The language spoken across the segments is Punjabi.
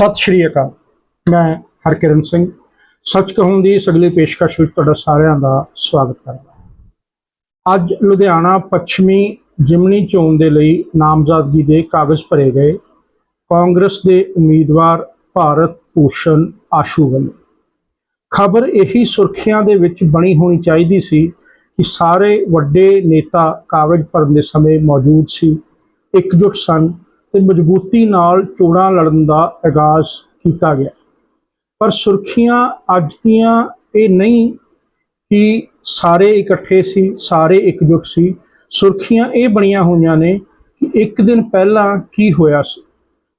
ਸਤਿ ਸ਼੍ਰੀ ਅਕਾਲ। ਮੈਂ ਹਰਕਿਰਨ ਸਿੰਘ। ਸੱਚ ਕਹੂੰ ਦੀ ਇਸ ਅਗਲੀ ਪੇਸ਼ਕਸ਼ ਵਿੱਚ ਤੁਹਾਡਾ ਸਾਰਿਆਂ ਦਾ ਸਵਾਗਤ ਕਰਦਾ ਅੱਜ ਲੁਧਿਆਣਾ ਪੱਛਮੀ ਜਿਮਨੀ ਚੋਣ ਦੇ ਲਈ ਨਾਮਜ਼ਦਗੀ ਦੇ ਕਾਗਜ਼ ਭਰੇ ਗਏ। ਕਾਂਗਰਸ ਦੇ ਉਮੀਦਵਾਰ ਭਾਰਤ ਭੂਸ਼ਣ ਆਸ਼ੂ ਵੱਲੋਂ। ਖਬਰ ਇਹੀ ਸੁਰਖੀਆਂ ਦੇ ਵਿੱਚ ਬਣੀ ਹੋਣੀ ਚਾਹੀਦੀ ਸੀ ਕਿ ਸਾਰੇ ਵੱਡੇ ਨੇਤਾ ਕਾਗਜ਼ ਭਰਨ ਦੇ ਸਮੇਂ ਮੌਜੂਦ ਸੀ। ਇਕਜੁੱਟ ਸਨ ਤੇ ਮਜ਼ਬੂਤੀ ਨਾਲ ਚੋਣਾਂ ਲੜਨ ਦਾ ਆਗਾਜ਼ ਕੀਤਾ ਗਿਆ। ਪਰ ਸੁਰਖੀਆਂ ਅੱਜ ਦੀਆਂ ਇਹ ਨਹੀਂ ਕਿ ਸਾਰੇ ਇਕੱਠੇ ਸੀ, ਸਾਰੇ ਇਕਜੁੱਟ ਸੀ। ਸੁਰਖੀਆਂ ਇਹ ਬਣੀਆਂ ਹੋਈਆਂ ਨੇ ਕਿ ਇੱਕ ਦਿਨ ਪਹਿਲਾਂ ਕੀ ਹੋਇਆ ਸੀ।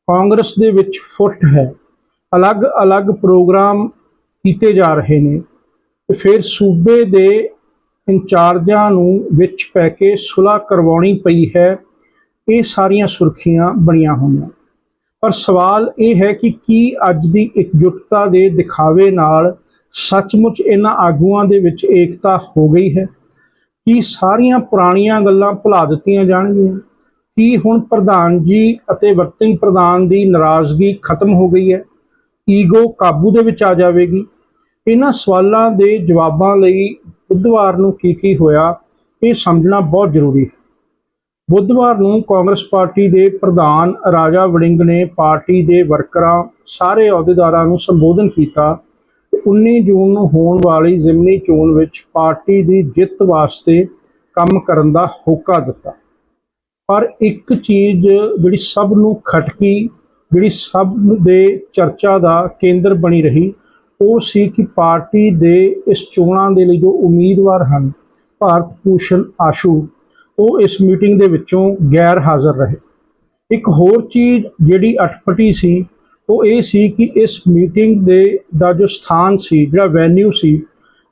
ਕਾਂਗਰਸ ਦੇ ਵਿੱਚ ਫੁੱਟ ਹੈ। ਅਲੱਗ-ਅਲੱਗ ਪ੍ਰੋਗਰਾਮ ਕੀਤੇ ਜਾ ਰਹੇ ਨੇ। ਤੇ ਫਿਰ ਸੂਬੇ ਦੇ ਇੰਚਾਰਜਾਂ ਨੂੰ ਵਿੱਚ ਪੈ ਕੇ ਸੁਲ੍ਹਾ ਕਰਵਾਉਣੀ ਪਈ ਹੈ। ਇਹ ਸਾਰੀਆਂ ਸੁਰਖੀਆਂ ਬਣੀਆਂ ਹੋਈਆਂ। ਪਰ ਸਵਾਲ ਇਹ ਹੈ ਕਿ ਕੀ ਅੱਜ ਦੀ ਇਕਜੁੱਟਤਾ ਦੇ ਦਿਖਾਵੇ ਨਾਲ ਸੱਚਮੁੱਚ ਇਹਨਾਂ ਆਗੂਆਂ ਦੇ ਵਿੱਚ ਏਕਤਾ ਹੋ ਗਈ ਹੈ? ਕੀ ਸਾਰੀਆਂ ਪੁਰਾਣੀਆਂ ਗੱਲਾਂ ਭੁਲਾ ਦਿੱਤੀਆਂ ਜਾਣਗੀਆਂ? ਕੀ ਹੁਣ ਪ੍ਰਧਾਨ ਜੀ ਅਤੇ ਵਰਤਿੰਗ ਪ੍ਰਧਾਨ ਦੀ ਨਾਰਾਜ਼ਗੀ ਖਤਮ ਹੋ ਗਈ ਹੈ? ਈਗੋ ਕਾਬੂ ਦੇ ਵਿੱਚ ਆ ਜਾਵੇਗੀ। ਇਹਨਾਂ ਸਵਾਲਾਂ ਦੇ ਜਵਾਬਾਂ ਲਈ ਬੁੱਧਵਾਰ ਨੂੰ ਕੀ ਕੀ ਹੋਇਆ, ਇਹ ਸਮਝਣਾ ਬਹੁਤ ਜ਼ਰੂਰੀ ਹੈ। ਬੁੱਧਵਾਰ ਨੂੰ ਕਾਂਗਰਸ ਪਾਰਟੀ ਦੇ ਪ੍ਰਧਾਨ ਰਾਜਾ ਵੜਿੰਗ ਨੇ ਪਾਰਟੀ ਦੇ ਵਰਕਰਾਂ, ਸਾਰੇ ਅਹੁਦੇਦਾਰਾਂ ਨੂੰ ਸੰਬੋਧਨ ਕੀਤਾ ਤੇ 19 ਜੂਨ ਨੂੰ ਹੋਣ ਵਾਲੀ ਜ਼ਿਮਨੀ ਚੋਣ ਵਿੱਚ ਪਾਰਟੀ ਦੀ ਜਿੱਤ ਵਾਸਤੇ ਕੰਮ ਕਰਨ ਦਾ ਹੋਕਾ ਦਿੱਤਾ। ਪਰ ਇੱਕ ਚੀਜ਼ ਜਿਹੜੀ ਸਭ ਨੂੰ ਖਟਕੀ, ਜਿਹੜੀ ਸਭ ਦੇ ਚਰਚਾ ਦਾ ਕੇਂਦਰ ਬਣੀ ਰਹੀ, ਉਹ ਸੀ ਕਿ ਪਾਰਟੀ ਦੇ ਇਸ ਚੋਣਾਂ ਦੇ ਲਈ ਜੋ ਉਮੀਦਵਾਰ ਹਨ, ਭਾਰਤ ਭੂਸ਼ਣ ਆਸ਼ੂ ਉਹ ਇਸ ਮੀਟਿੰਗ ਦੇ ਵਿੱਚੋਂ ਗੈਰ ਹਾਜ਼ਰ ਰਹੇ। ਇੱਕ ਹੋਰ ਚੀਜ਼ ਜਿਹੜੀ ਅਟਪਟੀ ਸੀ, ਉਹ ਇਹ ਸੀ ਕਿ ਇਸ ਮੀਟਿੰਗ ਦੇ ਦਾ ਜੋ ਸਥਾਨ ਸੀ, ਜਿਹੜਾ ਵੈਨਿਊ ਸੀ,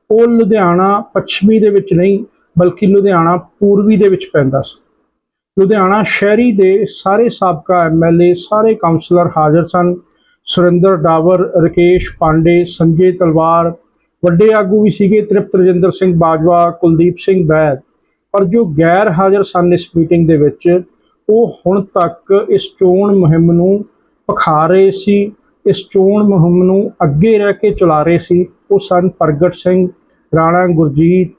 ਉਹ ਲੁਧਿਆਣਾ ਪੱਛਮੀ ਦੇ ਵਿੱਚ ਨਹੀਂ, ਬਲਕਿ ਲੁਧਿਆਣਾ ਪੂਰਬੀ ਦੇ ਵਿੱਚ ਪੈਂਦਾ ਸੀ। ਲੁਧਿਆਣਾ ਸ਼ਹਿਰੀ ਦੇ ਸਾਰੇ ਸਾਬਕਾ ਐਮਐਲਏ ਸਾਰੇ ਕਾਉਂਸਲਰ ਹਾਜ਼ਰ ਸਨ। ਸੁਰਿੰਦਰ ਡਾਵਰ, ਰਕੇਸ਼ ਪਾਂਡੇ, ਸੰਜੇ ਤਲਵਾਰ, ਵੱਡੇ ਆਗੂ ਵੀ ਸੀਗੇ, ਤ੍ਰਿਪਤ ਰਜਿੰਦਰ ਸਿੰਘ ਬਾਜਵਾ, ਕੁਲਦੀਪ ਸਿੰਘ ਬੈਦ। ਪਰ ਜੋ ਗੈਰ ਹਾਜ਼ਰ ਸਨ ਇਸ ਮੀਟਿੰਗ ਦੇ ਵਿੱਚ, ਉਹ ਹੁਣ ਤੱਕ ਇਸ ਚੋਣ ਮੁਹਿੰਮ ਨੂੰ ਪਖਾ ਰਹੇ ਸੀ, ਇਸ ਚੋਣ ਮੁਹਿੰਮ ਨੂੰ ਅੱਗੇ ਰਹਿ ਕੇ ਚਲਾ ਰਹੇ ਸੀ, ਉਹ ਸਨ ਪ੍ਰਗਟ ਸਿੰਘ, ਰਾਣਾ ਗੁਰਜੀਤ,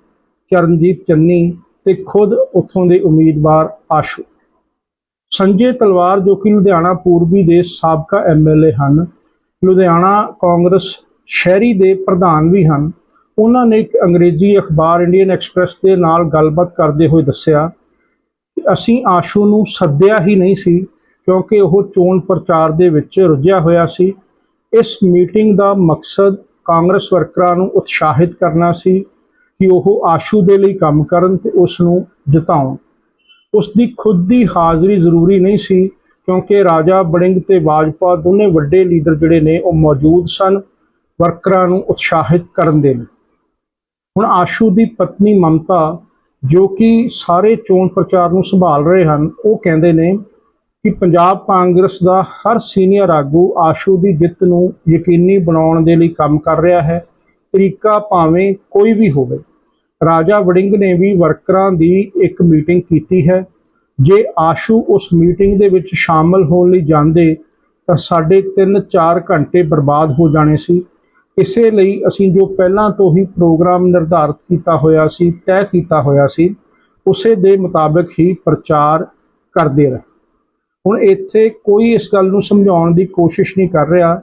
ਚਰਨਜੀਤ ਚੰਨੀ ਤੇ ਖੁਦ ਉੱਥੋਂ ਦੇ ਉਮੀਦਵਾਰ ਆਸ਼ੂ। ਸੰਜੇ ਤਲਵਾਰ ਜੋ ਕਿ ਲੁਧਿਆਣਾ ਪੂਰਬੀ ਦੇ ਸਾਬਕਾ ਐਮਐਲਏ ਹਨ, ਲੁਧਿਆਣਾ ਕਾਂਗਰਸ ਸ਼ਹਿਰੀ ਦੇ ਪ੍ਰਧਾਨ ਵੀ ਹਨ ਉਹਨਾਂ ਨੇ ਇੱਕ ਅੰਗਰੇਜ਼ੀ ਅਖਬਾਰ ਇੰਡੀਅਨ ਐਕਸਪ੍ਰੈਸ ਦੇ ਨਾਲ ਗੱਲਬਾਤ ਕਰਦੇ ਹੋਏ ਦੱਸਿਆ ਕਿ ਅਸੀਂ ਆਸ਼ੂ ਨੂੰ ਸੱਦਿਆ ਹੀ ਨਹੀਂ ਸੀ, ਕਿਉਂਕਿ ਉਹ ਚੋਣ ਪ੍ਰਚਾਰ ਦੇ ਵਿੱਚ ਰੁੱਝਿਆ ਹੋਇਆ ਸੀ। ਇਸ ਮੀਟਿੰਗ ਦਾ ਮਕਸਦ ਕਾਂਗਰਸ ਵਰਕਰਾਂ ਨੂੰ ਉਤਸ਼ਾਹਿਤ ਕਰਨਾ ਸੀ ਕਿ ਉਹ ਆਸ਼ੂ ਦੇ ਲਈ ਕੰਮ ਕਰਨ ਤੇ ਉਸ ਨੂੰ ਜਿਤਾਉਣ। ਉਸ ਦੀ ਖੁਦ ਦੀ ਹਾਜ਼ਰੀ ਜ਼ਰੂਰੀ ਨਹੀਂ ਸੀ, ਕਿਉਂਕਿ ਰਾਜਾ ਬੜਿੰਗ ਤੇ ਬਾਜਪਾ ਦੋਨੇ ਵੱਡੇ ਲੀਡਰ ਜਿਹੜੇ ਨੇ, ਉਹ ਮੌਜੂਦ ਸਨ, ਵਰਕਰਾਂ ਨੂੰ ਉਤਸ਼ਾਹਿਤ ਕਰਨ ਦੇ ਲਈ। ਹੁਣ ਆਸ਼ੂ ਦੀ ਪਤਨੀ ਮਮਤਾ, ਜੋ ਕਿ ਸਾਰੇ ਚੋਣ ਪ੍ਰਚਾਰ ਨੂੰ ਸੰਭਾਲ ਰਹੇ ਹਨ, ਉਹ ਕਹਿੰਦੇ ਨੇ ਕਿ ਪੰਜਾਬ ਕਾਂਗਰਸ ਦਾ ਹਰ ਸੀਨੀਅਰ ਆਗੂ ਆਸ਼ੂ ਦੀ ਜਿੱਤ ਨੂੰ ਯਕੀਨੀ ਬਣਾਉਣ ਦੇ ਲਈ ਕੰਮ ਕਰ ਰਿਹਾ ਹੈ, ਤਰੀਕਾ ਭਾਵੇਂ ਕੋਈ ਵੀ ਹੋਵੇ। ਰਾਜਾ ਵੜਿੰਗ ਨੇ ਵੀ ਵਰਕਰਾਂ ਦੀ ਇੱਕ ਮੀਟਿੰਗ ਕੀਤੀ ਹੈ। ਜੇ ਆਸ਼ੂ ਉਸ ਮੀਟਿੰਗ ਦੇ ਵਿੱਚ ਸ਼ਾਮਲ ਹੋਣ ਲਈ ਜਾਂਦੇ, ਤਾਂ ਸਾਡੇ 3-4 ਘੰਟੇ ਬਰਬਾਦ ਹੋ ਜਾਣੇ ਸੀ। ਇਸੇ ਲਈ ਅਸੀਂ ਜੋ ਪਹਿਲਾਂ ਤੋਂ ਹੀ ਪ੍ਰੋਗਰਾਮ ਨਿਰਧਾਰਿਤ ਕੀਤਾ ਹੋਇਆ ਸੀ, ਤੈਅ ਕੀਤਾ ਹੋਇਆ ਸੀ, ਉਸੇ ਦੇ ਮੁਤਾਬਕ ਹੀ ਪ੍ਰਚਾਰ ਕਰਦੇ ਰਹੇ। ਹੁਣ ਇੱਥੇ ਕੋਈ ਇਸ ਗੱਲ ਨੂੰ ਸਮਝਾਉਣ ਦੀ ਕੋਸ਼ਿਸ਼ ਨਹੀਂ ਕਰ ਰਿਹਾ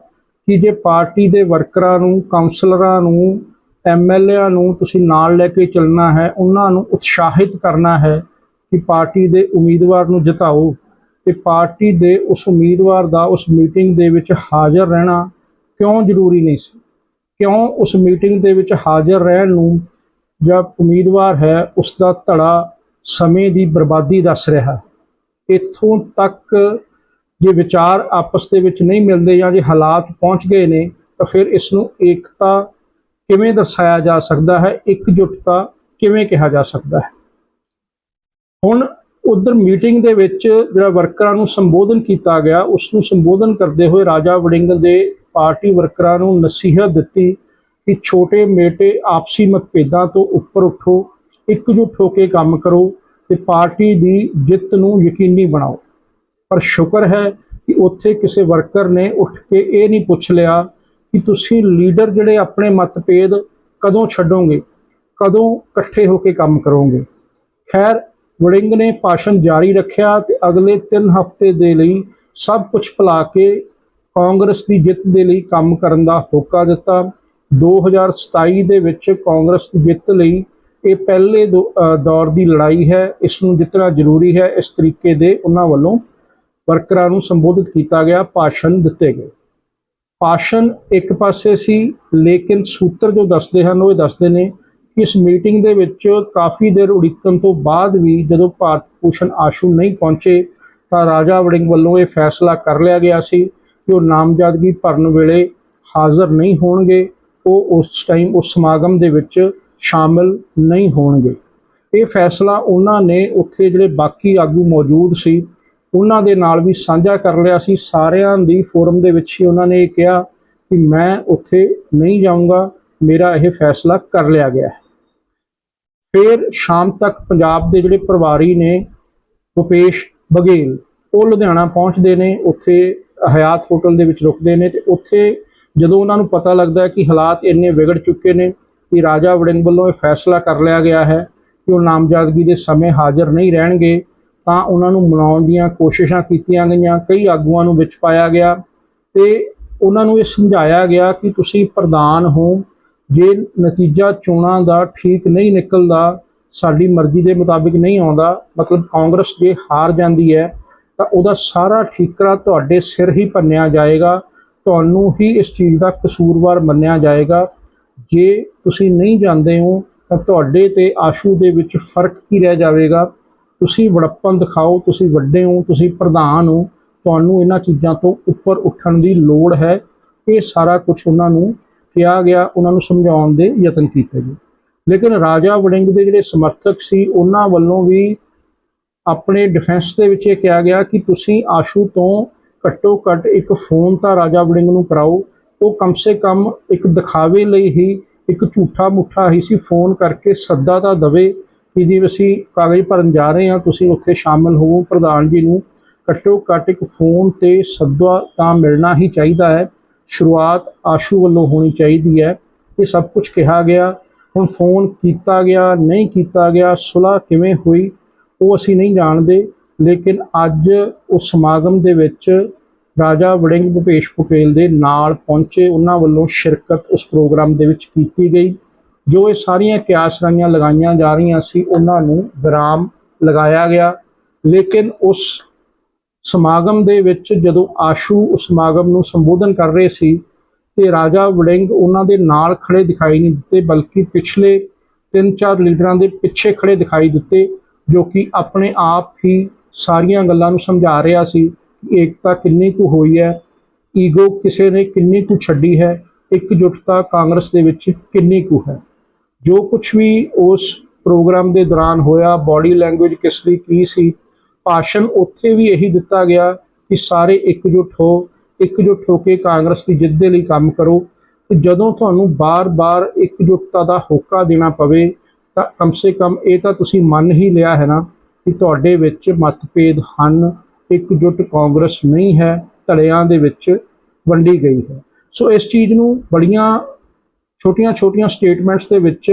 ਕਿ ਜੇ ਪਾਰਟੀ ਦੇ ਵਰਕਰਾਂ ਨੂੰ ਕਾਉਂਸਲਰਾਂ ਨੂੰ ਐਮਐਲਏਆਂ ਨੂੰ ਤੁਸੀਂ ਨਾਲ ਲੈ ਕੇ ਚੱਲਣਾ ਹੈ, ਉਹਨਾਂ ਨੂੰ ਉਤਸ਼ਾਹਿਤ ਕਰਨਾ ਹੈ ਕਿ ਪਾਰਟੀ ਦੇ ਉਮੀਦਵਾਰ ਨੂੰ ਜਿਤਾਓ ਤੇ ਪਾਰਟੀ ਦੇ ਉਸ ਉਮੀਦਵਾਰ ਦਾ ਉਸ ਮੀਟਿੰਗ ਦੇ ਵਿੱਚ ਹਾਜ਼ਰ ਰਹਿਣਾ ਕਿਉਂ ਜ਼ਰੂਰੀ ਨਹੀਂ ਸੀ? ਕਿਉਂ ਉਸ ਮੀਟਿੰਗ ਦੇ ਵਿੱਚ ਹਾਜ਼ਰ ਰਹਿਣ ਨੂੰ ਜਾਂ ਉਮੀਦਵਾਰ ਹੈ, ਉਸ ਦਾ ਧੜਾ ਸਮੇਂ ਦੀ ਬਰਬਾਦੀ ਦੱਸ ਰਿਹਾ। ਇੱਥੋਂ ਤੱਕ ਜੇ ਵਿਚਾਰ ਆਪਸ ਦੇ ਵਿੱਚ ਨਹੀਂ ਮਿਲਦੇ ਜਾਂ ਜੇ ਹਾਲਾਤ ਪਹੁੰਚ ਗਏ ਨੇ, ਤਾਂ ਫਿਰ ਇਸ ਨੂੰ ਏਕਤਾ ਕਿਵੇਂ ਦਰਸਾਇਆ ਜਾ ਸਕਦਾ ਹੈ, ਇਕਜੁੱਟਤਾ ਕਿਵੇਂ ਕਿਹਾ ਜਾ ਸਕਦਾ ਹੈ? ਹੁਣ ਉਧਰ ਮੀਟਿੰਗ ਦੇ ਵਿੱਚ ਜਿਹੜਾ ਵਰਕਰਾਂ ਨੂੰ ਸੰਬੋਧਨ ਕੀਤਾ ਗਿਆ, ਉਸ ਨੂੰ ਸੰਬੋਧਨ ਕਰਦੇ ਹੋਏ ਰਾਜਾ ਵੜਿੰਗ ਦੇ ਪਾਰਟੀ ਵਰਕਰਾਂ ਨੂੰ ਨਸੀਹਤ ਦਿੱਤੀ ਕਿ ਛੋਟੇ ਮੇਟੇ ਆਪਸੀ ਮਤਭੇਦਾਂ ਤੋਂ ਉੱਪਰ ਉੱਠੋ, ਇਕਜੁੱਟ ਹੋ ਕੇ ਕੰਮ ਕਰੋ ਤੇ ਪਾਰਟੀ ਦੀ ਜਿੱਤ ਨੂੰ ਯਕੀਨੀ ਬਣਾਓ। ਪਰ ਸ਼ੁਕਰ ਹੈ ਕਿ ਉੱਥੇ ਕਿਸੇ ਵਰਕਰ ਨੇ ਉੱਠ ਕੇ ਇਹ ਨਹੀਂ ਪੁੱਛ ਲਿਆ ਕਿ ਤੁਸੀਂ ਲੀਡਰ ਜਿਹੜੇ ਆਪਣੇ ਮਤਭੇਦ ਕਦੋਂ ਛੱਡੋਗੇ, ਕਦੋਂ ਇਕੱਠੇ ਹੋ ਕੇ ਕੰਮ ਕਰੋਗੇ। ਖੈਰ, ਵੜਿੰਗ ਨੇ ਭਾਸ਼ਣ ਜਾਰੀ ਰੱਖਿਆ ਤੇ ਅਗਲੇ 3 ਹਫ਼ਤੇ ਦੇ ਲਈ ਸਭ ਕੁਝ ਭੁਲਾ ਕੇ ਕਾਂਗਰਸ ਦੀ ਜਿੱਤ ਦੇ ਲਈ ਕੰਮ ਕਰਨ ਦਾ ਹੋਕਾ ਦਿੱਤਾ। 2027 ਦੇ ਵਿੱਚ ਕਾਂਗਰਸ ਦੀ ਜਿੱਤ ਲਈ ਇਹ ਪਹਿਲੇ ਦੋ- ਦੌਰ ਦੀ ਲੜਾਈ ਹੈ। ਇਸ ਨੂੰ ਜਿੱਤਣਾ ਜ਼ਰੂਰੀ ਹੈ। ਇਸ ਤਰੀਕੇ ਦੇ ਉਹਨਾਂ ਵੱਲੋਂ ਵਰਕਰਾਂ ਨੂੰ ਸੰਬੋਧਿਤ ਕੀਤਾ ਗਿਆ, ਭਾਸ਼ਣ ਦਿੱਤੇ ਗਏ। ਭਾਸ਼ਣ ਇੱਕ ਪਾਸੇ ਸੀ, ਲੇਕਿਨ ਸੂਤਰ ਜੋ ਦੱਸਦੇ ਹਨ, ਉਹ ਇਹ ਦੱਸਦੇ ਨੇ ਕਿ ਇਸ ਮੀਟਿੰਗ ਦੇ ਵਿੱਚ ਕਾਫੀ ਦੇਰ ਉਡੀਕਣ ਤੋਂ ਬਾਅਦ ਵੀ ਜਦੋਂ ਭਾਰਤ ਭੂਸ਼ਣ ਆਸ਼ੂ ਨਹੀਂ ਪਹੁੰਚੇ, ਤਾਂ ਰਾਜਾ ਵੜਿੰਗ ਵੱਲੋਂ ਇਹ ਫੈਸਲਾ ਕਰ ਲਿਆ ਗਿਆ ਸੀ। ਕਿ ਉਹ ਨਾਮਜ਼ਦਗੀ ਭਰਨ ਵੇਲੇ ਹਾਜ਼ਰ ਨਹੀਂ ਹੋਣਗੇ, ਉਹ ਉਸ ਟਾਈਮ ਉਸ ਸਮਾਗਮ ਦੇ ਵਿੱਚ ਸ਼ਾਮਲ ਨਹੀਂ ਹੋਣਗੇ। ਇਹ ਫੈਸਲਾ ਉਹਨਾਂ ਨੇ ਉੱਥੇ ਜਿਹੜੇ ਬਾਕੀ ਆਗੂ ਮੌਜੂਦ ਸੀ, ਉਹਨਾਂ ਦੇ ਨਾਲ ਵੀ ਸਾਂਝਾ ਕਰ ਲਿਆ ਸੀ। ਸਾਰਿਆਂ ਦੀ ਫੋਰਮ ਦੇ ਵਿੱਚ ਹੀ ਉਹਨਾਂ ਨੇ ਇਹ ਕਿਹਾ ਕਿ ਮੈਂ ਉੱਥੇ ਨਹੀਂ ਜਾਊਂਗਾ, ਮੇਰਾ ਇਹ ਫੈਸਲਾ ਕਰ ਲਿਆ ਗਿਆ ਹੈ। ਫਿਰ ਸ਼ਾਮ ਤੱਕ ਪੰਜਾਬ ਦੇ ਜਿਹੜੇ ਪ੍ਰਵਾਰੀ ਨੇ ਭੁਪੇਸ਼ ਬਘੇਲ, ਉਹ ਲੁਧਿਆਣਾ ਪਹੁੰਚਦੇ ਨੇ। ਉੱਥੇ ਹਯਾਤ ਹੋਟਲ ਦੇ ਵਿੱਚ ਰੁਕਦੇ ਨੇ ਤੇ ਉੱਥੇ ਜਦੋਂ ਉਹਨਾਂ ਨੂੰ ਪਤਾ ਲੱਗਦਾ ਹੈ ਕਿ ਹਾਲਾਤ ਇੰਨੇ ਵਿਗੜ ਚੁੱਕੇ ਨੇ ਕਿ ਰਾਜਾ ਵੜਿੰਗ ਵੱਲੋਂ ਇਹ ਫੈਸਲਾ ਕਰ ਲਿਆ ਗਿਆ ਹੈ ਕਿ ਉਹ ਨਾਮਜ਼ਦਗੀ ਦੇ ਸਮੇਂ ਹਾਜ਼ਰ ਨਹੀਂ ਰਹਿਣਗੇ, ਤਾਂ ਉਹਨਾਂ ਨੂੰ ਮਨਾਉਣ ਦੀਆਂ ਕੋਸ਼ਿਸ਼ਾਂ ਕੀਤੀਆਂ ਗਈਆਂ, ਕਈ ਆਗੂਆਂ ਨੂੰ ਵਿੱਚ ਪਾਇਆ ਗਿਆ ਤੇ ਉਹਨਾਂ ਨੂੰ ਇਹ ਸਮਝਾਇਆ ਗਿਆ ਕਿ ਤੁਸੀਂ ਪ੍ਰਧਾਨ ਹੋ, ਜੇ ਨਤੀਜਾ ਚੋਣਾਂ ਦਾ ਠੀਕ ਨਹੀਂ ਨਿਕਲਦਾ, ਸਾਡੀ ਮਰਜ਼ੀ ਦੇ ਮੁਤਾਬਿਕ ਨਹੀਂ ਆਉਂਦਾ, ਮਤਲਬ ਕਾਂਗਰਸ ਜੇ ਹਾਰ ਜਾਂਦੀ ਹੈ ਤਾਂ ਉਹਦਾ ਸਾਰਾ ਠੀਕਰਾ ਤੁਹਾਡੇ ਸਿਰ ਹੀ ਭੰਨਿਆ ਜਾਏਗਾ। ਤੁਹਾਨੂੰ ਹੀ ਇਸ ਚੀਜ਼ ਦਾ ਕਸੂਰਵਾਰ ਮੰਨਿਆ ਜਾਏਗਾ। ਜੇ ਤੁਸੀਂ ਨਹੀਂ ਜਾਂਦੇ ਹੋ, ਤਾਂ ਤੁਹਾਡੇ ਤੇ ਆਸ਼ੂ ਦੇ ਵਿੱਚ ਫ਼ਰਕ ਕੀ ਰਹਿ ਜਾਵੇਗਾ? ਤੁਸੀਂ ਵੜਪਨ ਦਿਖਾਓ, ਤੁਸੀਂ ਵੱਡੇ ਹੋ, ਤੁਸੀਂ ਪ੍ਰਧਾਨ ਹੋ। ਤੁਹਾਨੂੰ ਇਹਨਾਂ ਚੀਜ਼ਾਂ ਤੋਂ ਉੱਪਰ ਉੱਠਣ ਦੀ ਲੋੜ ਹੈ। ਇਹ ਸਾਰਾ ਕੁਝ ਉਹਨਾਂ ਨੂੰ ਕਿਹਾ ਗਿਆ, ਉਹਨਾਂ ਨੂੰ ਸਮਝਾਉਣ ਦੇ ਯਤਨ ਕੀਤੇ ਗਏ। ਲੇਕਿਨ ਰਾਜਾ ਵੜਿੰਗ ਦੇ ਜਿਹੜੇ ਸਮਰਥਕ ਸੀ, ਉਹਨਾਂ ਵੱਲੋਂ ਵੀ ਆਪਣੇ ਡਿਫੈਂਸ ਦੇ ਵਿੱਚ ਇਹ ਕਿਹਾ ਗਿਆ ਕਿ ਤੁਸੀਂ ਆਸ਼ੂ ਤੋਂ ਘੱਟੋ ਘੱਟ ਇੱਕ ਫੋਨ ਤਾਂ ਰਾਜਾ ਵੜਿੰਗ ਨੂੰ ਕਰਾਓ। ਉਹ ਕਮ ਸੇ ਕਮ ਇੱਕ ਦਿਖਾਵੇ ਲਈ ਹੀ ਇੱਕ ਝੂਠਾ ਮੁੱਠਾ ਹੀ ਸੀ ਫੋਨ ਕਰਕੇ ਸੱਦਾ ਤਾਂ ਦਵੇ ਕਿ ਜੀ ਅਸੀਂ ਕਾਗਜ਼ ਭਰਨ ਜਾ ਰਹੇ ਹਾਂ, ਤੁਸੀਂ ਉੱਥੇ ਸ਼ਾਮਲ ਹੋਵੋ। ਪ੍ਰਧਾਨ ਜੀ ਨੂੰ ਘੱਟੋ ਘੱਟ ਇੱਕ ਫੋਨ ਤੇ ਸੱਦਾ ਤਾਂ ਮਿਲਣਾ ਹੀ ਚਾਹੀਦਾ ਹੈ। ਸ਼ੁਰੂਆਤ ਆਸ਼ੂ ਵੱਲੋਂ ਹੋਣੀ ਚਾਹੀਦੀ ਹੈ। ਇਹ ਸਭ ਕੁਝ ਕਿਹਾ ਗਿਆ। ਹੁਣ ਫੋਨ ਕੀਤਾ ਗਿਆ, ਨਹੀਂ ਕੀਤਾ ਗਿਆ, ਸੁਲ੍ਹਾ ਕਿਵੇਂ ਹੋਈ? ਉਹ ਅਸੀਂ ਨਹੀਂ ਜਾਣਦੇ, ਲੇਕਿਨ ਅੱਜ ਉਸ ਸਮਾਗਮ ਦੇ ਵਿੱਚ ਰਾਜਾ ਵੜਿੰਗ ਭੁਪੇਸ਼ ਪਟੇਲ ਦੇ ਨਾਲ ਪਹੁੰਚੇ, ਉਹਨਾਂ ਵੱਲੋਂ ਸ਼ਿਰਕਤ ਉਸ ਪ੍ਰੋਗਰਾਮ ਦੇ ਵਿੱਚ ਕੀਤੀ ਗਈ। ਜੋ ਇਹ ਸਾਰੀਆਂ ਕਿਆਸਰਾਈਆਂ ਲਗਾਈਆਂ ਜਾ ਰਹੀਆਂ ਸੀ, ਉਹਨਾਂ ਨੂੰ ਵਿਰਾਮ ਲਗਾਇਆ ਗਿਆ। ਲੇਕਿਨ ਉਸ ਸਮਾਗਮ ਦੇ ਵਿੱਚ ਜਦੋਂ ਆਸ਼ੂ ਉਸ ਸਮਾਗਮ ਨੂੰ ਸੰਬੋਧਨ ਕਰ ਰਹੇ ਸੀ, ਤੇ ਰਾਜਾ ਵੜਿੰਗ ਉਹਨਾਂ ਦੇ ਨਾਲ ਖੜੇ ਦਿਖਾਈ ਨਹੀਂ ਦਿੱਤੇ, ਬਲਕਿ ਪਿਛਲੇ ਤਿੰਨ ਚਾਰ ਲੀਡਰਾਂ ਦੇ ਪਿੱਛੇ ਖੜੇ ਦਿਖਾਈ ਦਿੱਤੇ। ਜੋ ਕਿ ਆਪਣੇ ਆਪ ਹੀ ਸਾਰੀਆਂ ਗੱਲਾਂ ਨੂੰ ਸਮਝਾ ਰਿਹਾ ਸੀ ਕਿ ਏਕਤਾ ਕਿੰਨੀ ਕੁ ਹੋਈ ਹੈ, ਈਗੋ ਕਿਸੇ ਨੇ ਕਿੰਨੀ ਕੁ ਛੱਡੀ ਹੈ, ਇਕਜੁੱਟਤਾ ਕਾਂਗਰਸ ਦੇ ਵਿੱਚ ਕਿੰਨੀ ਕੁ ਹੈ। ਜੋ ਕੁਝ ਵੀ ਉਸ ਪ੍ਰੋਗਰਾਮ ਦੇ ਦੌਰਾਨ ਹੋਇਆ, ਬਾਡੀ ਲੈਂਗੁਏਜ ਕਿਸ ਲਈ ਕੀ ਸੀ, ਭਾਸ਼ਣ ਉੱਥੇ ਵੀ ਇਹੀ ਦਿੱਤਾ ਗਿਆ ਕਿ ਸਾਰੇ ਇਕਜੁੱਟ ਹੋ ਇਕਜੁੱਟ ਹੋ ਕੇ ਕਾਂਗਰਸ ਦੀ ਜਿੱਤ ਦੇ ਲਈ ਕੰਮ ਕਰੋ। ਤੇ ਜਦੋਂ ਤੁਹਾਨੂੰ ਬਾਰ-ਬਾਰ ਇਕਜੁੱਟਤਾ ਦਾ ਹੋਕਾ ਦੇਣਾ ਪਵੇ ਤਾਂ ਕਮ ਸੇ ਕਮ ਇਹ ਤਾਂ ਤੁਸੀਂ ਮੰਨ ਹੀ ਲਿਆ ਹੈ ਨਾ ਕਿ ਤੁਹਾਡੇ ਵਿੱਚ ਮਤਭੇਦ ਹਨ, ਇਕਜੁੱਟ ਕਾਂਗਰਸ ਨਹੀਂ ਹੈ, ਧੜਿਆਂ ਦੇ ਵਿੱਚ ਵੰਡੀ ਗਈ ਹੈ। ਸੋ ਇਸ ਚੀਜ਼ ਨੂੰ ਬੜੀਆਂ ਛੋਟੀਆਂ-ਛੋਟੀਆਂ ਸਟੇਟਮੈਂਟਸ ਦੇ ਵਿੱਚ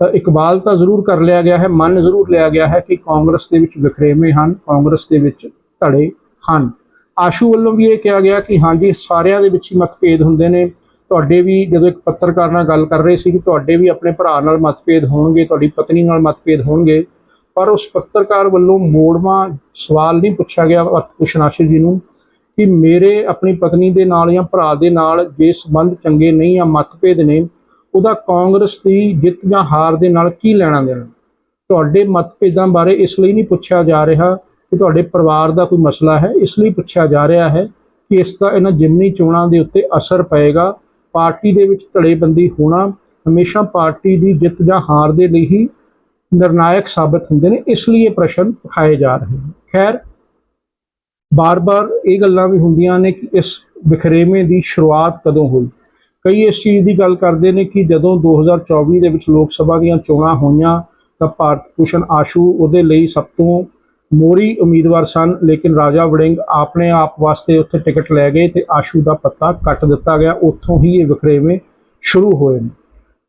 ਇਕਬਾਲ ਤਾਂ ਜ਼ਰੂਰ ਕਰ ਲਿਆ ਗਿਆ ਹੈ, ਮੰਨ ਜ਼ਰੂਰ ਲਿਆ ਗਿਆ ਹੈ ਕਿ ਕਾਂਗਰਸ ਦੇ ਵਿੱਚ ਵਿਖਰੇਵੇਂ ਹਨ, ਕਾਂਗਰਸ ਦੇ ਵਿੱਚ ਧੜੇ ਹਨ। ਆਸ਼ੂ ਵੱਲੋਂ ਵੀ ਇਹ ਕਿਹਾ ਗਿਆ ਕਿ ਹਾਂਜੀ, ਸਾਰਿਆਂ ਦੇ ਵਿੱਚ ਹੀ ਮਤਭੇਦ ਹੁੰਦੇ ਨੇ ਤੁਹਾਡੇ ਵੀ ਜਦੋਂ ਇੱਕ ਪੱਤਰਕਾਰ ਨਾਲ ਗੱਲ ਕਰ ਰਹੇ ਸੀ ਕਿ ਤੁਹਾਡੇ ਵੀ ਆਪਣੇ ਭਰਾ ਨਾਲ ਮਤਭੇਦ ਹੋਣਗੇ, ਤੁਹਾਡੀ ਪਤਨੀ ਨਾਲ ਮਤਭੇਦ ਹੋਣਗੇ, ਪਰ ਉਸ ਪੱਤਰਕਾਰ ਵੱਲੋਂ ਮੋੜਵਾਂ ਸਵਾਲ ਨਹੀਂ ਪੁੱਛਿਆ ਗਿਆ ਕੁਸ਼ਨਾਸ਼ਰ ਜੀ ਨੂੰ ਕਿ ਮੇਰੇ ਆਪਣੀ ਪਤਨੀ ਦੇ ਨਾਲ ਜਾਂ ਭਰਾ ਦੇ ਨਾਲ ਜੇ ਸੰਬੰਧ ਚੰਗੇ ਨਹੀਂ ਜਾਂ ਮਤਭੇਦ ਨੇ, ਉਹਦਾ ਕਾਂਗਰਸ ਦੀ ਜਿੱਤ ਜਾਂ ਹਾਰ ਦੇ ਨਾਲ ਕੀ ਲੈਣਾ ਦੇਣਾ? ਤੁਹਾਡੇ ਮਤਭੇਦਾਂ ਬਾਰੇ ਇਸ ਲਈ ਨਹੀਂ ਪੁੱਛਿਆ ਜਾ ਰਿਹਾ ਕਿ ਤੁਹਾਡੇ ਪਰਿਵਾਰ ਦਾ ਕੋਈ ਮਸਲਾ ਹੈ, ਇਸ ਲਈ ਪੁੱਛਿਆ ਜਾ ਰਿਹਾ ਹੈ ਕਿ ਇਸ ਦਾ ਇਹਨਾਂ ਜਿਮਨੀ ਚੋਣਾਂ ਦੇ ਉੱਤੇ ਅਸਰ ਪਏਗਾ ਪਾਰਟੀ ਦੇ ਵਿੱਚ ਧੜੇਬੰਦੀ ਹੋਣਾ ਹਮੇਸ਼ਾ ਪਾਰਟੀ ਦੀ ਜਿੱਤ ਜਾਂ ਹਾਰ ਦੇ ਲਈ ਹੀ ਨਿਰਣਾਇਕ ਸਾਬਤ ਹੁੰਦੇ ਨੇ, ਇਸ ਲਈ ਇਹ ਪ੍ਰਸ਼ਨ ਉਠਾਏ ਜਾ ਰਹੇ ਹਨ ਖੈਰ, ਬਾਰ-ਬਾਰ ਇਹ ਗੱਲਾਂ ਵੀ ਹੁੰਦੀਆਂ ਨੇ ਕਿ ਇਸ ਵਿਖਰੇਵੇਂ ਦੀ ਸ਼ੁਰੂਆਤ ਕਦੋਂ ਹੋਈ। ਕਈ ਇਸ ਚੀਜ਼ ਦੀ ਗੱਲ ਕਰਦੇ ਨੇ ਕਿ ਜਦੋਂ 2024 ਦੇ ਵਿੱਚ ਲੋਕ ਸਭਾ ਦੀਆਂ ਚੋਣਾਂ ਹੋਈਆਂ ਤਾਂ ਭਾਰਤ ਭੂਸ਼ਣ ਆਸ਼ੂ ਉਹਦੇ ਲਈ ਸਭ ਤੋਂ ਮੋਰੀ ਉਮੀਦਵਾਰ ਸਨ, ਲੇਕਿਨ ਰਾਜਾ ਵੜਿੰਗ ਆਪਣੇ ਆਪ ਵਾਸਤੇ ਉੱਥੇ ਟਿਕਟ ਲੈ ਗਏ ਤੇ ਆਸ਼ੂ ਦਾ ਪੱਤਾ ਕੱਟ ਦਿੱਤਾ ਗਿਆ। ਉੱਥੋਂ ਹੀ ਇਹ ਵਖਰੇਵੇਂ ਸ਼ੁਰੂ ਹੋਏ ਨੇ।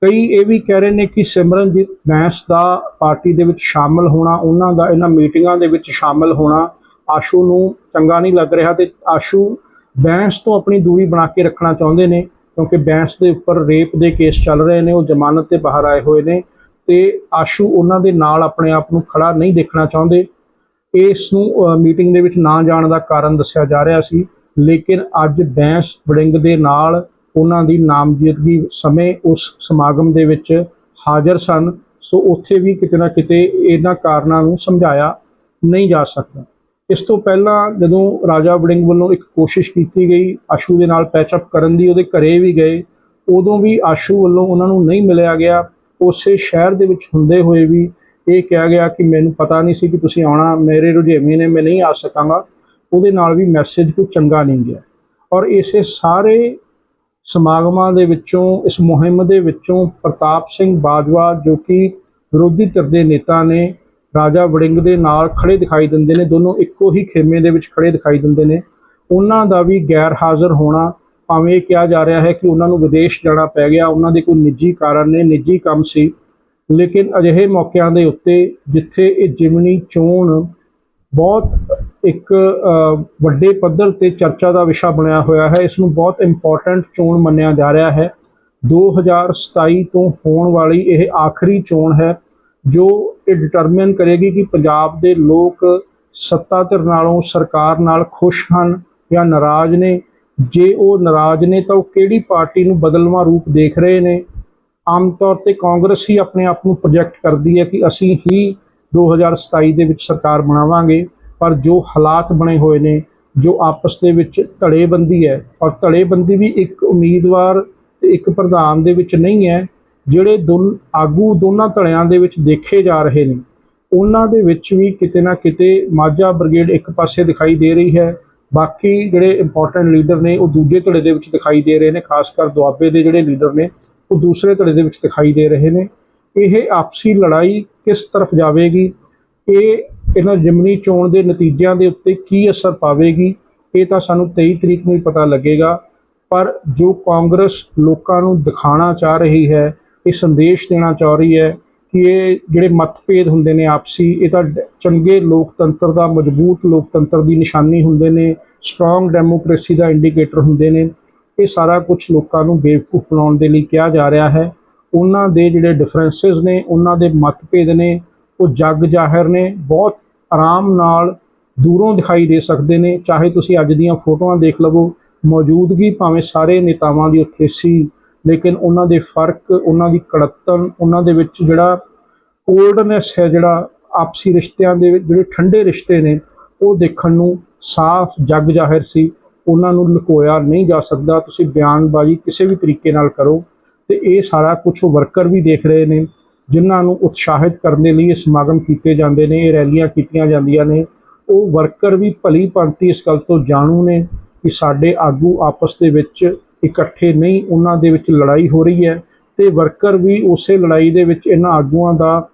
ਕਈ ਇਹ ਵੀ ਕਹਿ ਰਹੇ ਨੇ ਕਿ ਸਿਮਰਨਜੀਤ ਬੈਂਸ ਦਾ ਪਾਰਟੀ ਦੇ ਵਿੱਚ ਸ਼ਾਮਲ ਹੋਣਾ, ਉਹਨਾਂ ਦਾ ਇਹਨਾਂ ਮੀਟਿੰਗਾਂ ਦੇ ਵਿੱਚ ਸ਼ਾਮਲ ਹੋਣਾ ਆਸ਼ੂ ਨੂੰ ਚੰਗਾ ਨਹੀਂ ਲੱਗ ਰਿਹਾ ਤੇ ਆਸ਼ੂ ਬੈਂਸ ਤੋਂ ਆਪਣੀ ਦੂਰੀ ਬਣਾ ਕੇ ਰੱਖਣਾ ਚਾਹੁੰਦੇ ਨੇ, ਕਿਉਂਕਿ ਬੈਂਸ ਦੇ ਉੱਪਰ ਰੇਪ ਦੇ ਕੇਸ ਚੱਲ ਰਹੇ ਨੇ, ਉਹ ਜ਼ਮਾਨਤ ਤੇ ਬਾਹਰ ਆਏ ਹੋਏ ਨੇ ਤੇ ਆਸ਼ੂ ਉਹਨਾਂ ਦੇ ਨਾਲ ਆਪਣੇ ਆਪ ਨੂੰ ਖੜਾ ਨਹੀਂ ਦੇਖਣਾ ਚਾਹੁੰਦੇ। ਇਸ ਨੂੰ ਮੀਟਿੰਗ ਦੇ ਵਿੱਚ ਨਾ ਜਾਣ ਦਾ ਕਾਰਨ ਦੱਸਿਆ ਜਾ ਰਿਹਾ ਸੀ। ਲੇਕਿਨ ਅੱਜ ਬੈਂਸ ਵੜਿੰਗ ਦੇ ਨਾਲ ਉਹਨਾਂ ਦੀ ਨਾਮਜ਼ਦਗੀ ਸਮੇਂ ਉਸ ਸਮਾਗਮ ਦੇ ਵਿੱਚ ਹਾਜ਼ਰ ਸਨ। ਸੋ ਉੱਥੇ ਵੀ ਕਿਤੇ ਨਾ ਕਿਤੇ ਇਹਨਾਂ ਕਾਰਨਾਂ ਨੂੰ ਸਮਝਾਇਆ ਨਹੀਂ ਜਾ ਸਕਦਾ। ਇਸ ਤੋਂ ਪਹਿਲਾਂ ਜਦੋਂ ਰਾਜਾ ਵੜਿੰਗ ਵੱਲੋਂ ਇੱਕ ਕੋਸ਼ਿਸ਼ ਕੀਤੀ ਗਈ, ਆਸ਼ੂ ਦੇ ਨਾਲ ਪੈਚਅਪ ਕਰਨ ਦੀ, ਉਹਦੇ ਘਰੇ ਵੀ ਗਏ, ਉਦੋਂ ਵੀ ਆਸ਼ੂ ਵੱਲੋਂ ਉਹਨਾਂ ਨੂੰ ਨਹੀਂ ਮਿਲਿਆ ਗਿਆ। ਉਸੇ ਸ਼ਹਿਰ ਦੇ ਵਿੱਚ ਹੁੰਦੇ ਹੋਏ ਵੀ ਇਹ ਕਿਹਾ ਗਿਆ ਕਿ ਮੈਨੂੰ ਪਤਾ ਨਹੀਂ ਸੀ ਕਿ ਤੁਸੀਂ ਆਉਣਾ, ਮੇਰੇ ਰੁਝੇਵੇਂ ਨੇ, ਮੈਂ ਨਹੀਂ ਆ ਸਕਾਂਗਾ। ਉਹਦੇ ਨਾਲ ਵੀ ਮੈਸੇਜ ਕੋਈ ਚੰਗਾ ਨਹੀਂ ਗਿਆ। ਔਰ ਇਸੇ ਸਾਰੇ ਸਮਾਗਮਾਂ ਦੇ ਵਿੱਚੋਂ, ਇਸ ਮੁਹਿੰਮ ਦੇ ਵਿੱਚੋਂ ਪ੍ਰਤਾਪ ਸਿੰਘ ਬਾਜਵਾ ਜੋ ਕਿ ਵਿਰੋਧੀ ਧਿਰ ਦੇ ਨੇਤਾ ਨੇ, ਰਾਜਾ ਵੜਿੰਗ ਦੇ ਨਾਲ ਖੜੇ ਦਿਖਾਈ ਦਿੰਦੇ ਨੇ, ਦੋਨੋਂ ਇੱਕੋ ਹੀ ਖੇਮੇ ਦੇ ਵਿੱਚ ਖੜੇ ਦਿਖਾਈ ਦਿੰਦੇ ਨੇ। ਉਹਨਾਂ ਦਾ ਵੀ ਗੈਰ ਹਾਜ਼ਰ ਹੋਣਾ, ਭਾਵੇਂ ਇਹ ਕਿਹਾ ਜਾ ਰਿਹਾ ਹੈ ਕਿ ਉਹਨਾਂ ਨੂੰ ਵਿਦੇਸ਼ ਜਾਣਾ ਪੈ ਗਿਆ, ਉਹਨਾਂ ਦੇ ਕੋਈ ਨਿੱਜੀ ਕਾਰਨ ਨੇ, ਨਿੱਜੀ ਕੰਮ ਸੀ। ਲੇਕਿਨ ਅਜਿਹੇ ਮੌਕਿਆਂ ਦੇ ਉੱਤੇ ਜਿੱਥੇ ਇਹ ਜਿਮਨੀ ਚੋਣ ਬਹੁਤ ਇੱਕ ਵੱਡੇ ਪੱਧਰ ਤੇ ਚਰਚਾ ਦਾ ਵਿਸ਼ਾ ਬਣਿਆ ਹੋਇਆ ਹੈ, ਇਸ ਨੂੰ ਬਹੁਤ ਇੰਪੋਰਟੈਂਟ ਚੋਣ ਮੰਨਿਆ ਜਾ ਰਿਹਾ ਹੈ। 2027 ਤੋਂ ਹੋਣ ਵਾਲੀ ਇਹ ਆਖਰੀ ਚੋਣ ਹੈ, ਜੋ ਇਹ ਡਿਟਰਮਿਨ ਕਰੇਗੀ ਕਿ ਪੰਜਾਬ ਦੇ ਲੋਕ ਸੱਤਾ ਧਿਰ ਨਾਲੋਂ ਸਰਕਾਰ ਨਾਲ ਖੁਸ਼ ਹਨ ਜਾਂ ਨਾਰਾਜ਼ ਨੇ। ਜੇ ਉਹ ਨਾਰਾਜ਼ ਨੇ ਤਾਂ ਉਹ ਕਿਹੜੀ ਪਾਰਟੀ ਨੂੰ ਬਦਲਵਾਂ ਰੂਪ ਦੇਖ ਰਹੇ ਨੇ? ਆਮ ਤੌਰ ਤੇ ਕਾਂਗਰਸ ਹੀ ਆਪਣੇ ਆਪ ਨੂੰ ਪ੍ਰੋਜੈਕਟ ਕਰਦੀ ਹੈ ਕਿ ਅਸੀਂ ਹੀ 2027 ਦੇ ਵਿੱਚ ਸਰਕਾਰ ਬਣਾਵਾਂਗੇ, ਪਰ ਜੋ ਹਾਲਾਤ ਬਣੇ ਹੋਏ ਨੇ, ਜੋ ਆਪਸ ਦੇ ਵਿੱਚ ਧੜੇਬੰਦੀ ਹੈ, ਔਰ ਧੜੇਬੰਦੀ ਵੀ ਇੱਕ ਉਮੀਦਵਾਰ ਤੇ ਇੱਕ ਪ੍ਰਧਾਨ ਦੇ ਵਿੱਚ ਨਹੀਂ ਹੈ, ਜਿਹੜੇ ਦੋਨ, ਆਗੂ ਦੋਨਾਂ ਧੜਿਆਂ ਦੇ ਵਿੱਚ ਦੇਖੇ ਜਾ ਰਹੇ ਨੇ, ਉਹਨਾਂ ਦੇ ਵਿੱਚ ਵੀ ਕਿਤੇ ਨਾ ਕਿਤੇ ਮਾਝਾ ਬ੍ਰਿਗੇਡ ਇੱਕ ਪਾਸੇ ਦਿਖਾਈ ਦੇ ਰਹੀ ਹੈ, ਬਾਕੀ ਜਿਹੜੇ ਇੰਪੋਰਟੈਂਟ ਲੀਡਰ ਨੇ ਉਹ ਦੂਜੇ ਧੜੇ ਦੇ ਵਿੱਚ ਦਿਖਾਈ ਦੇ ਰਹੇ ਨੇ, ਖਾਸ ਕਰ ਦੁਆਬੇ ਦੇ ਜਿਹੜੇ ਲੀਡਰ ਨੇ ਉਹ ਦੂਸਰੇ ਧੜੇ ਦੇ ਵਿੱਚ ਦਿਖਾਈ ਦੇ ਰਹੇ ਨੇ। ਇਹ ਆਪਸੀ ਲੜਾਈ ਕਿਸ ਤਰਫ ਜਾਵੇਗੀ? ਇਹ ਇਹਨਾਂ ਜਿਮਨੀ ਚੋਣ ਦੇ ਨਤੀਜਿਆਂ ਦੇ ਉੱਤੇ ਕੀ ਅਸਰ ਪਾਵੇਗੀ? ਇਹ ਤਾਂ ਸਾਨੂੰ 23 ਤਰੀਕ ਨੂੰ ਹੀ ਪਤਾ ਲੱਗੇਗਾ। ਪਰ ਜੋ ਕਾਂਗਰਸ ਲੋਕਾਂ ਨੂੰ ਦਿਖਾਣਾ ਚਾਹ ਰਹੀ ਹੈ, ਇਹ ਸੰਦੇਸ਼ ਦੇਣਾ ਚਾਹ ਰਹੀ ਹੈ ਕਿ ਇਹ ਜਿਹੜੇ ਮਤਭੇਦ ਹੁੰਦੇ ਨੇ ਆਪਸੀ, ਇਹ ਤਾਂ ਚੰਗੇ ਲੋਕਤੰਤਰ ਦਾ, ਮਜ਼ਬੂਤ ਲੋਕਤੰਤਰ ਦੀ ਨਿਸ਼ਾਨੀ ਹੁੰਦੇ ਨੇ ਸਟਰੋਂਗ ਡੈਮੋਕ੍ਰੇਸੀ ਦਾ ਇੰਡੀਕੇਟਰ ਹੁੰਦੇ ਨੇ। ਇਹ ਸਾਰਾ ਕੁਝ ਲੋਕਾਂ ਨੂੰ ਬੇਵਕੂਫ ਬਣਾਉਣ ਦੇ ਲਈ ਕਿਹਾ ਜਾ ਰਿਹਾ ਹੈ। ਉਹਨਾਂ ਦੇ ਜਿਹੜੇ ਡਿਫਰੈਂਸਸ ਨੇ, ਉਹਨਾਂ ਦੇ ਮਤਭੇਦ ਨੇ, ਉਹ ਜੱਗ ਜ਼ਾਹਿਰ ਨੇ, ਬਹੁਤ ਆਰਾਮ ਨਾਲ ਦੂਰੋਂ ਦਿਖਾਈ ਦੇ ਸਕਦੇ ਨੇ। ਚਾਹੇ ਤੁਸੀਂ ਅੱਜ ਦੀਆਂ ਫੋਟੋਆਂ ਦੇਖ ਲਵੋ, ਮੌਜੂਦਗੀ ਭਾਵੇਂ ਸਾਰੇ ਨੇਤਾਵਾਂ ਦੀ ਉੱਥੇ ਸੀ, ਲੇਕਿਨ ਉਹਨਾਂ ਦੇ ਫ਼ਰਕ, ਉਹਨਾਂ ਦੀ ਕੜੱਤਨ ਉਹਨਾਂ ਦੇ ਵਿੱਚ ਜਿਹੜਾ ਕੋਲਡਨੈਸ ਹੈ, ਜਿਹੜਾ ਆਪਸੀ ਰਿਸ਼ਤਿਆਂ ਦੇ ਵਿੱਚ, ਜਿਹੜੇ ਠੰਡੇ ਰਿਸ਼ਤੇ ਨੇ, ਉਹ ਦੇਖਣ ਨੂੰ ਸਾਫ਼ ਜੱਗ ਜ਼ਾਹਿਰ ਸੀ। ਉਹਨਾਂ ਨੂੰ ਲੁਕੋਇਆ ਨਹੀਂ ਜਾ ਸਕਦਾ। ਤੁਸੀਂ ਬਿਆਨਬਾਜ਼ੀ ਕਿਸੇ ਵੀ ਤਰੀਕੇ ਨਾਲ ਕਰੋ ਤੇ ਇਹ ਸਾਰਾ ਕੁਝ ਵਰਕਰ ਵੀ ਦੇਖ ਰਹੇ ਨੇ, ਜਿਨ੍ਹਾਂ ਨੂੰ ਉਤਸ਼ਾਹਿਤ ਕਰਨ ਦੇ ਲਈ ਇਹ ਸਮਾਗਮ ਕੀਤੇ ਜਾਂਦੇ ਨੇ, ਇਹ ਰੈਲੀਆਂ ਕੀਤੀਆਂ ਜਾਂਦੀਆਂ ਨੇ। ਉਹ ਵਰਕਰ ਵੀ ਭਲੀ ਭਾਂਤੀ ਇਸ ਗੱਲ ਤੋਂ ਜਾਣੂ ਨੇ ਕਿ ਸਾਡੇ ਆਗੂ ਆਪਸ ਦੇ ਵਿੱਚ ਇਕੱਠੇ ਨਹੀਂ, ਉਹਨਾਂ ਦੇ ਵਿੱਚ ਲੜਾਈ ਹੋ ਰਹੀ ਹੈ ਤੇ ਵਰਕਰ ਵੀ ਉਸੇ ਲੜਾਈ ਦੇ ਵਿੱਚ ਇਹਨਾਂ ਆਗੂਆਂ ਦਾ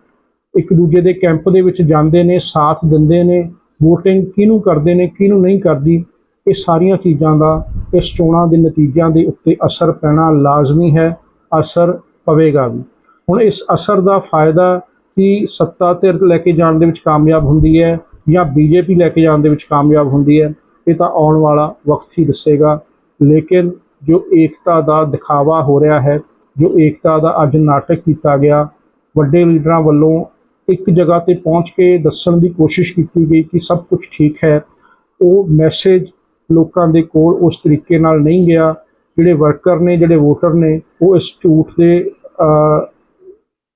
ਇੱਕ ਦੂਜੇ ਦੇ ਕੈਂਪ ਦੇ ਵਿੱਚ ਜਾਂਦੇ ਨੇ, ਸਾਥ ਦਿੰਦੇ ਨੇ VOTING ਕਿਹਨੂੰ ਕਰਦੇ ਨੇ, ਕਿਹਨੂੰ ਨਹੀਂ ਕਰਦੀ। ਇਹ ਸਾਰੀਆਂ ਚੀਜ਼ਾਂ ਦਾ, ਇਸ ਚੋਣਾਂ ਦੇ ਨਤੀਜਿਆਂ ਦੇ ਉੱਤੇ ਅਸਰ ਪੈਣਾ ਲਾਜ਼ਮੀ ਹੈ, ਅਸਰ ਪਵੇਗਾ ਵੀ। ਹੁਣ ਇਸ ਅਸਰ ਦਾ ਫਾਇਦਾ ਕਿ ਸੱਤਾ ਧਿਰ ਲੈ ਕੇ ਜਾਣ ਦੇ ਵਿੱਚ ਕਾਮਯਾਬ ਹੁੰਦੀ ਹੈ ਜਾਂ ਬੀਜੇਪੀ ਲੈ ਕੇ ਜਾਣ ਦੇ ਵਿੱਚ ਕਾਮਯਾਬ ਹੁੰਦੀ ਹੈ, ਇਹ ਤਾਂ ਆਉਣ ਵਾਲਾ ਵਕਤ ਹੀ ਦੱਸੇਗਾ। ਲੇਕਿਨ ਜੋ ਏਕਤਾ ਦਾ ਦਿਖਾਵਾ ਹੋ ਰਿਹਾ ਹੈ, ਜੋ ਏਕਤਾ ਦਾ ਅੱਜ ਨਾਟਕ ਕੀਤਾ ਗਿਆ, ਵੱਡੇ ਲੀਡਰਾਂ ਵੱਲੋਂ ਇੱਕ ਜਗ੍ਹਾ ਤੇ ਪਹੁੰਚ ਕੇ ਦੱਸਣ ਦੀ ਕੋਸ਼ਿਸ਼ ਕੀਤੀ ਗਈ ਕਿ ਸਭ ਕੁਝ ਠੀਕ ਹੈ, ਉਹ ਮੈਸੇਜ ਲੋਕਾਂ ਦੇ ਕੋਲ ਉਸ ਤਰੀਕੇ ਨਾਲ ਨਹੀਂ ਗਿਆ। ਜਿਹੜੇ ਵਰਕਰ ਨੇ, ਜਿਹੜੇ ਵੋਟਰ ਨੇ, ਉਹ ਇਸ ਝੂਠ ਦੇ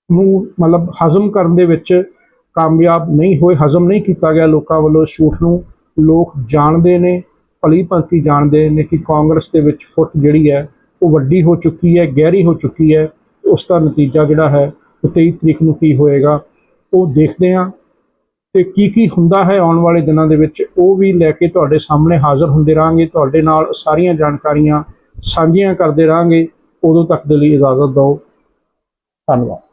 ਨੂੰ ਮਤਲਬ ਹਜ਼ਮ ਕਰਨ ਦੇ ਵਿੱਚ ਕਾਮਯਾਬ ਨਹੀਂ ਹੋਏ। ਹਜ਼ਮ ਨਹੀਂ ਕੀਤਾ ਗਿਆ ਲੋਕਾਂ ਵੱਲੋਂ ਇਸ ਝੂਠ ਨੂੰ। ਲੋਕ ਜਾਣਦੇ ਨੇ, ਭਲੀ ਭੰਤੀ ਜਾਣਦੇ ਨੇ ਕਿ ਕਾਂਗਰਸ ਦੇ ਵਿੱਚ ਫੁੱਟ ਜਿਹੜੀ ਹੈ, ਉਹ ਵੱਡੀ ਹੋ ਚੁੱਕੀ ਹੈ, ਗਹਿਰੀ ਹੋ ਚੁੱਕੀ ਹੈ। ਉਸ ਦਾ ਨਤੀਜਾ ਜਿਹੜਾ ਹੈ, ਉਹ 23 ਤਰੀਕ ਨੂੰ ਕੀ ਹੋਏਗਾ, ਉਹ ਦੇਖਦੇ ਹਾਂ। ਤੇ ਕੀ ਕੀ ਹੁੰਦਾ ਹੈ ਆਉਣ ਵਾਲੇ ਦਿਨਾਂ ਦੇ ਵਿੱਚ, ਉਹ ਵੀ ਲੈ ਕੇ ਤੁਹਾਡੇ ਸਾਹਮਣੇ ਹਾਜ਼ਰ ਹੁੰਦੇ ਰਹਾਂਗੇ। ਤੁਹਾਡੇ ਨਾਲ ਸਾਰੀਆਂ ਜਾਣਕਾਰੀਆਂ ਸਾਂਝੀਆਂ ਕਰਦੇ ਰਹਾਂਗੇ। ਉਦੋਂ ਤੱਕ ਦੇ ਲਈ ਇਜਾਜ਼ਤ ਦਿਓ। ਧੰਨਵਾਦ।